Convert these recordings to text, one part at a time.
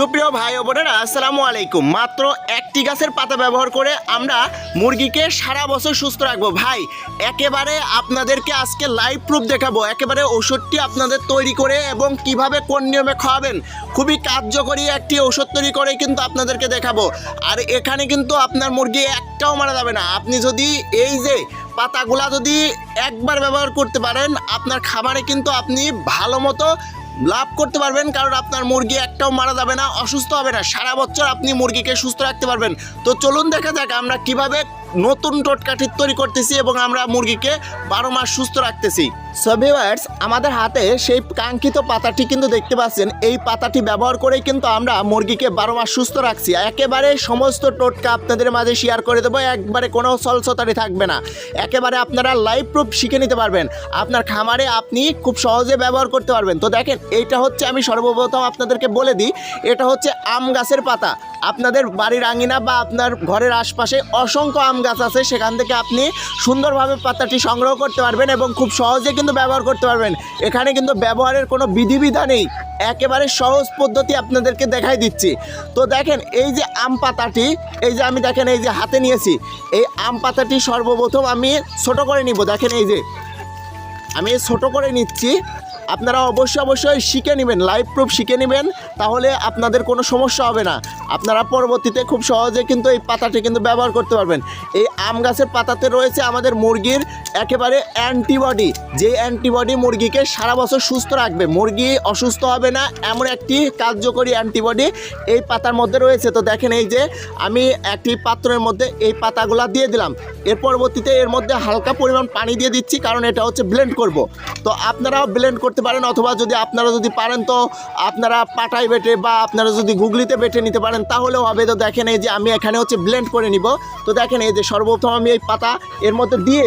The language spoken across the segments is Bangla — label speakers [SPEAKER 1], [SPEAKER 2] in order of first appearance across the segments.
[SPEAKER 1] সুপ্রিয় ভাই ও বোনেরা, আসসালামু আলাইকুম। মাত্র একটি গাছের পাতা ব্যবহার করে আমরা মুরগিকে সারা বছর সুস্থ রাখব। ভাই, একেবারে আপনাদেরকে আজকে লাইভ প্রুফ দেখাবো। একেবারে ওষুধটি আপনাদের তৈরি করে এবং কীভাবে, কোন নিয়মে খাওয়াবেন, খুবই কার্যকরী একটি ওষুধ তৈরি করে কিন্তু আপনাদেরকে দেখাবো। আর এখানে কিন্তু আপনার মুরগি একটাও মারা যাবে না। আপনি যদি এই যে পাতাগুলা যদি একবার ব্যবহার করতে পারেন, আপনার খাবারে কিন্তু আপনি ভালো মতো লাভ করতে পারবেন, কারণ আপনার মুরগি একটাও মারা যাবে না, অসুস্থ হবে না। সারা বছর আপনি মুরগিকে সুস্থ রাখতে পারবেন। তো চলুন দেখা যাক আমরা কীভাবে নতুন টোটকাঠি তৈরি করতেছি এবং আমরা মুরগিকে বারো মাস সুস্থ রাখতেছি। সবিওয়ার্স আমাদের হাতে সেই কাঙ্ক্ষিত পাতাটি কিন্তু দেখতে পাচ্ছেন। এই পাতাটি ব্যবহার করেই কিন্তু আমরা মুরগিকে বারো মাস সুস্থ রাখছি। একেবারে সমস্ত টোটকা আপনাদের মাঝে শেয়ার করে দেবো, একবারে কোনো সলসতারি থাকবে না। একেবারে আপনারা লাইভ প্রুফ শিখে নিতে পারবেন। আপনার খামারে আপনি খুব সহজে ব্যবহার করতে পারবেন। তো দেখেন, এইটা হচ্ছে আমি সর্বপ্রথম আপনাদেরকে বলে দিই, এটা হচ্ছে আম গাছের পাতা। আপনাদের বাড়ির আঙিনা বা আপনার ঘরের আশপাশে অসংখ্য আম গাছ আছে। সেখান থেকে আপনি সুন্দরভাবে পাতাটি সংগ্রহ করতে পারবেন এবং খুব সহজে কিন্তু ব্যবহার করতে পারবেন। এখানে কিন্তু ব্যবহারের কোনো বিধিবিধা নেই। একেবারে সহজ পদ্ধতি আপনাদেরকে দেখাই দিচ্ছি। তো দেখেন, এই যে আম পাতাটি, এই যে আমি দেখেন, এই যে হাতে নিয়েছি, এই আম পাতাটি সর্বপ্রথম আমি ছোট করে নিব। দেখেন এই যে, আমি ছোট করে নিচ্ছি। আপনারা অবশ্যই অবশ্যই শিখে নেবেন লাইভ প্রুফ শিখে নেবেন, তাহলে আপনাদের কোনো সমস্যা হবে না। আপনারা পরবর্তীতে খুব সহজে কিন্তু এই পাতাটি কিন্তু ব্যবহার করতে পারবেন। এই আম গাছের পাতাতে রয়েছে আমাদের মুরগির একেবারে অ্যান্টিবডি যে অ্যান্টিবডি মুরগিকে সারা বছর সুস্থ রাখবে। মুরগি অসুস্থ হবে না, এমন একটি কার্যকরী অ্যান্টিবডি এই পাতার মধ্যে রয়েছে। তো দেখেন এই যে, আমি একটি পাত্রের মধ্যে এই পাতাগুলা দিয়ে দিলাম। এর পরবর্তীতে এর মধ্যে হালকা পরিমাণ পানি দিয়ে দিচ্ছি, কারণ এটা হচ্ছে ব্লেন্ড করব। তো আপনারাও ব্লেন্ড করতে পারেন অথবা যদি আপনারা যদি পারেন তো আপনারা পাটায় বেটে বা আপনারা যদি গুগলিতে বেটে নিতে পারেন, তাহলেও হবে। তো দেখেন এই যে আমি এখানে হচ্ছে ব্লেন্ড করে নিব। তো দেখেন এই যে সর্বপ্রথম আমি এই পাতা এর মধ্যে দিয়ে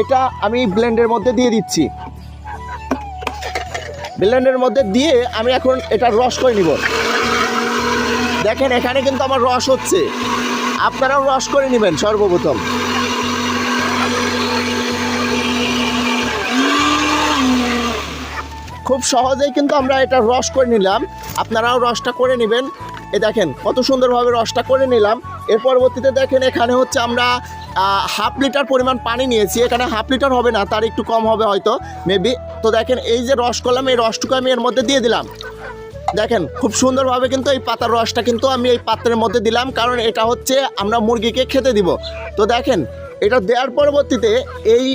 [SPEAKER 1] এটা আমি ব্লেন্ডের মধ্যে দিয়ে দিচ্ছি। ব্লেন্ডের মধ্যে দিয়ে আমি এখন এটা রস করে নিব। দেখেন এখানে কিন্তু আমার রস হচ্ছে। আপনারাও রস করে নেবেন সর্বপ্রথম। খুব সহজেই কিন্তু আমরা এটা রস করে নিলাম। আপনারাও রসটা করে নেবেন। এ দেখেন, কত সুন্দরভাবে রসটা করে নিলাম। এর পরবর্তীতে দেখেন, এখানে হচ্ছে আমরা হাফ লিটার পরিমাণ পানি নিয়েছি। এখানে হাফ লিটার হবে না, তার একটু কম হবে হয়তো মেবি তো দেখেন, এই যে রস করলাম, এই রসটুকু আমি এর মধ্যে দিয়ে দিলাম। দেখেন, খুব সুন্দরভাবে কিন্তু এই পাতার রসটা কিন্তু আমি এই পাত্রের মধ্যে দিলাম, কারণ এটা হচ্ছে আমরা মুরগিকে খেতে দিব। তো দেখেন, এটা দেওয়ার পরবর্তীতে এই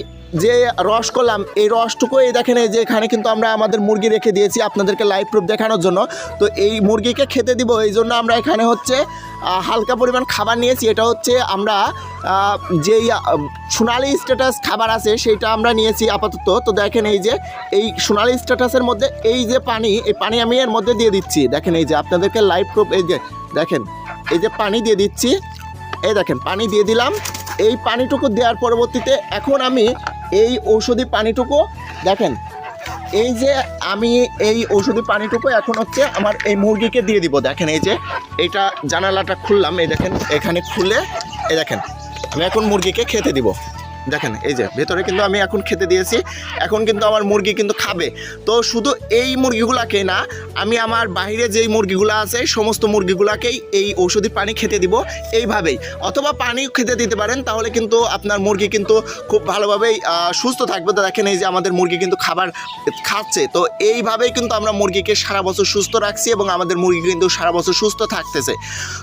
[SPEAKER 1] যে রস করলাম, এই রসটুকু এই দেখেন এই যে এখানে কিন্তু আমরা আমাদের মুরগি রেখে দিয়েছি আপনাদেরকে লাইভ প্রুফ দেখানোর জন্য। তো এই মুরগিকে খেতে দিব, এই জন্য আমরা এখানে হচ্ছে হালকা পরিমাণ খাবার নিয়েছি। এটা হচ্ছে আমরা যেই সোনালি স্ট্যাটাস খাবার আছে সেইটা আমরা নিয়েছি আপাতত। তো দেখেন এই যে, এই সোনালি স্ট্যাটাসের মধ্যে এই যে পানি, এই পানি আমি এর মধ্যে দিয়ে দিচ্ছি। দেখেন এই যে আপনাদেরকে লাইভ প্রুফ এই যে, দেখেন, এই যে পানি দিয়ে দিচ্ছি। এই দেখেন, পানি দিয়ে দিলাম। এই পানিটুকু দেওয়ার পরবর্তীতে এখন আমি এই ঔষধি পানিটুকু, দেখেন, এই যে আমি এই ঔষধি পানিটুকু এখন হচ্ছে আমার এই মুরগিকে দিয়ে দিব। দেখেন, এই যে এটা জানালাটা খুললাম, এই দেখেন, এখানে খুলে, এই দেখেন, আমি এখন মুরগিকে খেতে দিব। দেখেন, এই যে ভেতরে কিন্তু আমি এখন খেতে দিয়েছি, এখন কিন্তু আমার মুরগি কিন্তু খাবে। তো শুধু এই মুরগিগুলাকে না, আমি আমার বাইরে যেই মুরগিগুলো আছে, সমস্ত মুরগিগুলাকেই এই ঔষধি পানি খেতে দিব এইভাবেই। অথবা পানি খেতে দিতে পারেন, তাহলে কিন্তু আপনার মুরগি কিন্তু খুব ভালোভাবেই সুস্থ থাকবে। তো দেখেন, এই যে আমাদের মুরগি কিন্তু খাবার খাচ্ছে। তো এইভাবেই কিন্তু আমরা মুরগিকে সারা বছর সুস্থ রাখছি এবং আমাদের মুরগি কিন্তু সারা বছর সুস্থ থাকতেছে।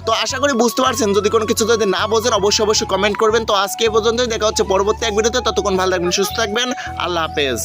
[SPEAKER 1] তো আশা করি বুঝতে পারছেন, যদি কোনো কিছু যদি না বোঝেন, অবশ্যই অবশ্যই কমেন্ট করবেন। তো আজকে এই পর্যন্তই, দেখা হচ্ছে পরবর্তী এক ভিডিওতে ততক্ষণ ভালো থাকবেন সুস্থ থাকবেন। আল্লাহ হাফেজ।